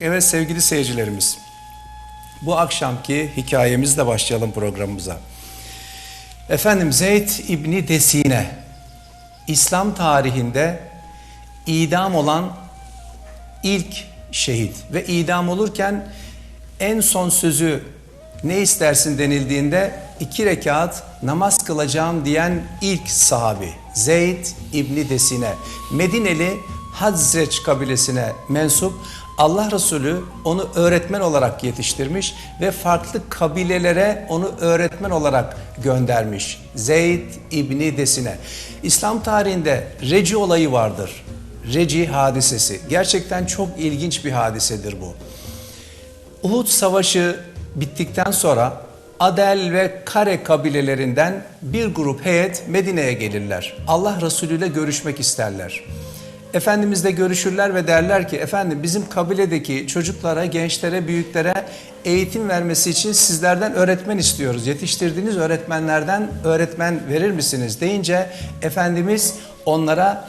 Evet sevgili seyircilerimiz, bu akşamki hikayemizle başlayalım programımıza. Efendim Zeyd İbni Desine, İslam tarihinde idam olan ilk şehit ve idam olurken en son sözü ne istersin denildiğinde iki rekat namaz kılacağım diyen ilk sahabi Zeyd İbni Desine, Medineli Hazreç kabilesine mensup Allah Resulü onu öğretmen olarak yetiştirmiş ve farklı kabilelere onu öğretmen olarak göndermiş. Zeyd İbni Desine. İslam tarihinde Reci olayı vardır. Reci hadisesi. Gerçekten çok ilginç bir hadisedir bu. Uhud Savaşı bittikten sonra Adel ve Kare kabilelerinden bir grup heyet Medine'ye gelirler. Allah Resulü ile görüşmek isterler. Efendimizle görüşürler ve derler ki efendim bizim kabiledeki çocuklara, gençlere, büyüklere eğitim vermesi için sizlerden öğretmen istiyoruz. Yetiştirdiğiniz öğretmenlerden öğretmen verir misiniz deyince Efendimiz onlara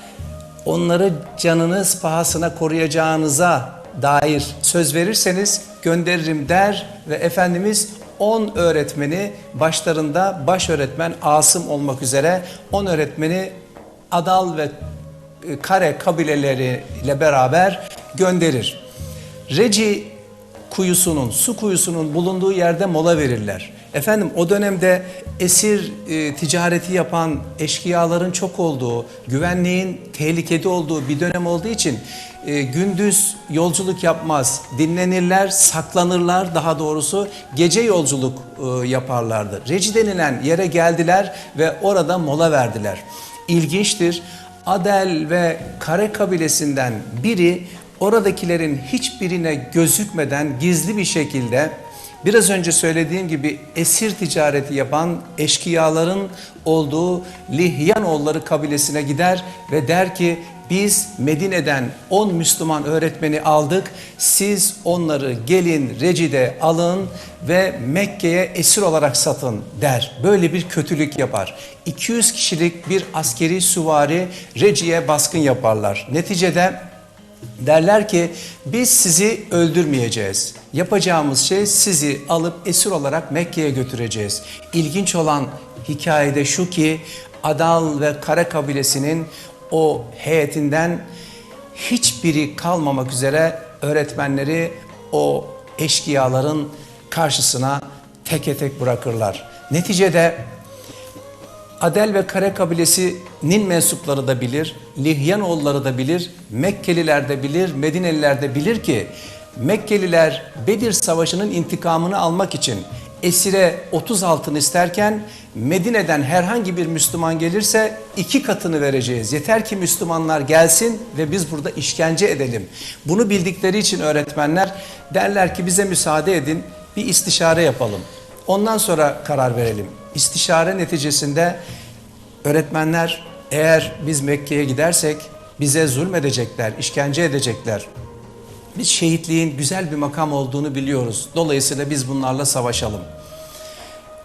onları canınız pahasına koruyacağınıza dair söz verirseniz gönderirim der ve Efendimiz 10 öğretmeni başlarında baş öğretmen Asım olmak üzere 10 öğretmeni Adal ve Kare kabileleriyle beraber gönderir. Reci kuyusunun, su kuyusunun bulunduğu yerde mola verirler. Efendim o dönemde esir e, ticareti yapan eşkıyaların çok olduğu, güvenliğin tehlikede olduğu bir dönem olduğu için e, gündüz yolculuk yapmaz, dinlenirler, saklanırlar daha doğrusu gece yolculuk e, yaparlardı. Reci denilen yere geldiler ve orada mola verdiler. İlginçtir. Adel ve Kare kabilesinden biri oradakilerin hiçbirine gözükmeden gizli bir şekilde biraz önce söylediğim gibi esir ticareti yapan eşkıyaların olduğu Lihyanoğulları kabilesine gider ve der ki biz Medine'den 10 Müslüman öğretmeni aldık. Siz onları gelin Reci'de alın ve Mekke'ye esir olarak satın der. Böyle bir kötülük yapar. 200 kişilik bir askeri süvari Reci'ye baskın yaparlar. Neticede derler ki biz sizi öldürmeyeceğiz. Yapacağımız şey sizi alıp esir olarak Mekke'ye götüreceğiz. İlginç olan hikayede şu ki Adal ve Kara kabilesinin o heyetinden hiçbiri kalmamak üzere öğretmenleri o eşkıyaların karşısına teke tek bırakırlar. Neticede Adel ve Kare kabilesinin mensupları da bilir, Lihyanoğulları da bilir, Mekkeliler de bilir, Medineliler de bilir ki Mekkeliler Bedir Savaşı'nın intikamını almak için esire 30 altın isterken Medine'den herhangi bir Müslüman gelirse iki katını vereceğiz. Yeter ki Müslümanlar gelsin ve biz burada işkence edelim. Bunu bildikleri için öğretmenler derler ki bize müsaade edin bir istişare yapalım. Ondan sonra karar verelim. İstişare neticesinde öğretmenler eğer biz Mekke'ye gidersek bize zulmedecekler, işkence edecekler. Biz şehitliğin güzel bir makam olduğunu biliyoruz. Dolayısıyla biz bunlarla savaşalım.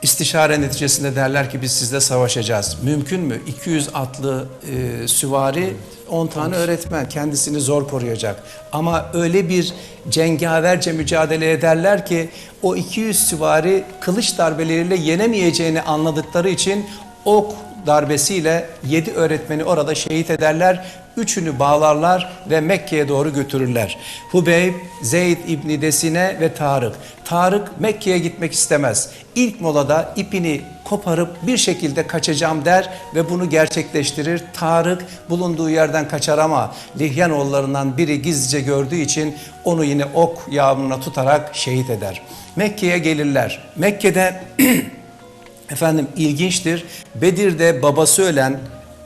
İstişare neticesinde derler ki biz sizle savaşacağız. Mümkün mü? 200 atlı e, süvari 10 tane öğretmen kendisini zor koruyacak. Ama öyle bir cengaverce mücadele ederler ki o 200 süvari kılıç darbeleriyle yenemeyeceğini anladıkları için ok darbesiyle 7 öğretmeni orada şehit ederler. Üçünü bağlarlar ve Mekke'ye doğru götürürler. Hubeyb, Zeyd İbni Desine ve Tarık. Tarık Mekke'ye gitmek istemez. İlk molada ipini koparıp bir şekilde kaçacağım der ve bunu gerçekleştirir. Tarık bulunduğu yerden kaçar ama Lihyanoğullarından biri gizlice gördüğü için onu yine ok yağmuruna tutarak şehit eder. Mekke'ye gelirler. Mekke'de Efendim ilginçtir. Bedir'de babası ölen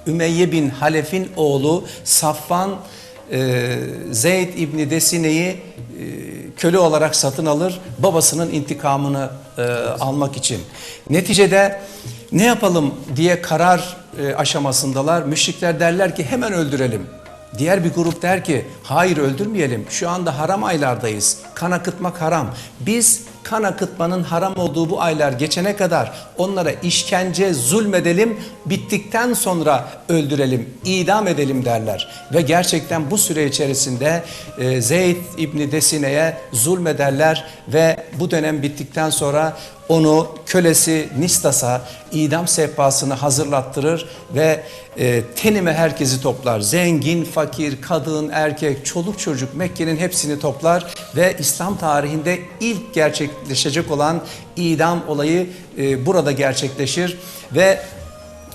Ümeyye bin Halef'in oğlu Safvan e, Zeyd İbni Desine'yi e, köle olarak satın alır babasının intikamını e, almak için. Neticede ne yapalım diye karar e, aşamasındalar. Müşrikler derler ki hemen öldürelim. Diğer bir grup der ki hayır öldürmeyelim. Şu anda haram aylardayız. Kan akıtmak haram. Biz kan akıtmanın haram olduğu bu aylar geçene kadar onlara işkence zulmedelim. Bittikten sonra öldürelim, idam edelim derler. Ve gerçekten bu süre içerisinde e, Zeyd İbni Desine'ye zulmederler ve bu dönem bittikten sonra onu kölesi Nistas'a idam sehpasını hazırlattırır ve e, tenime herkesi toplar. Zengin, fakir, kadın, erkek, çoluk çocuk Mekke'nin hepsini toplar ve İslam tarihinde ilk gerçekleşecek olan idam olayı e, burada gerçekleşir ve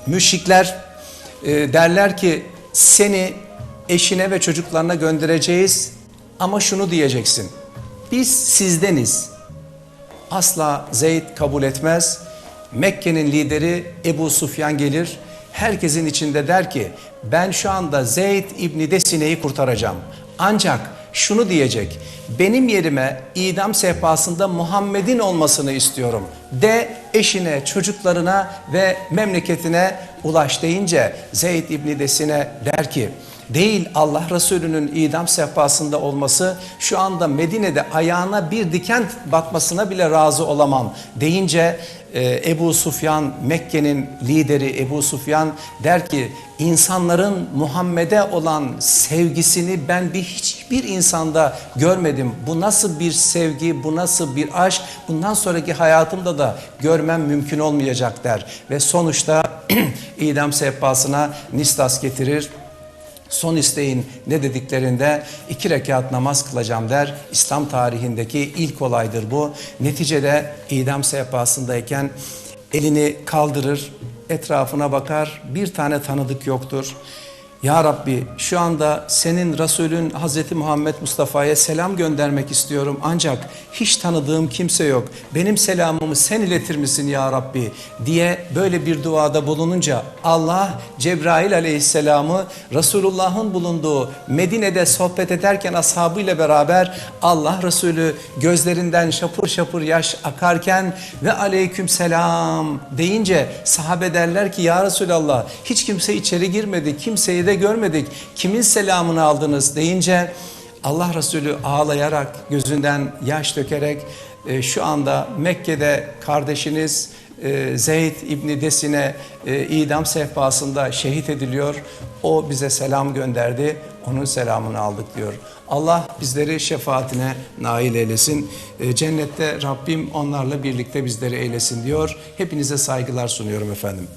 müşrikler e, derler ki seni eşine ve çocuklarına göndereceğiz ama şunu diyeceksin. Biz sizdeniz. Asla Zeyd kabul etmez. Mekke'nin lideri Ebu Sufyan gelir. Herkesin içinde der ki ben şu anda Zeyd İbni Desine'yi kurtaracağım. Ancak şunu diyecek. Benim yerime idam sehpasında Muhammed'in olmasını istiyorum. De eşine, çocuklarına ve memleketine ulaş deyince Zeyd İbni Desine der ki değil Allah Resulü'nün idam sehpasında olması şu anda Medine'de ayağına bir diken batmasına bile razı olamam deyince e, Ebu Sufyan Mekke'nin lideri Ebu Sufyan der ki insanların Muhammed'e olan sevgisini ben bir hiçbir insanda görmedim. Bu nasıl bir sevgi, bu nasıl bir aşk bundan sonraki hayatımda da görmem mümkün olmayacak der. Ve sonuçta idam sehpasına Nistas getirir son isteğin ne dediklerinde iki rekat namaz kılacağım der. İslam tarihindeki ilk olaydır bu. Neticede idam sehpasındayken elini kaldırır, etrafına bakar, bir tane tanıdık yoktur. Ya Rabbi şu anda senin Resulün Hazreti Muhammed Mustafa'ya selam göndermek istiyorum ancak hiç tanıdığım kimse yok. Benim selamımı sen iletir misin ya Rabbi diye böyle bir duada bulununca Allah Cebrail aleyhisselamı Resulullah'ın bulunduğu Medine'de sohbet ederken ashabıyla beraber Allah Resulü gözlerinden şapur şapur yaş akarken ve aleyküm selam deyince sahabe derler ki ya Resulallah hiç kimse içeri girmedi kimseyi de görmedik kimin selamını aldınız deyince Allah Resulü ağlayarak gözünden yaş dökerek e, şu anda Mekke'de kardeşiniz e, Zeyd İbni Desine e, idam sehpasında şehit ediliyor. O bize selam gönderdi. Onun selamını aldık diyor. Allah bizleri şefaatine nail eylesin. E, cennette Rabbim onlarla birlikte bizleri eylesin diyor. Hepinize saygılar sunuyorum efendim.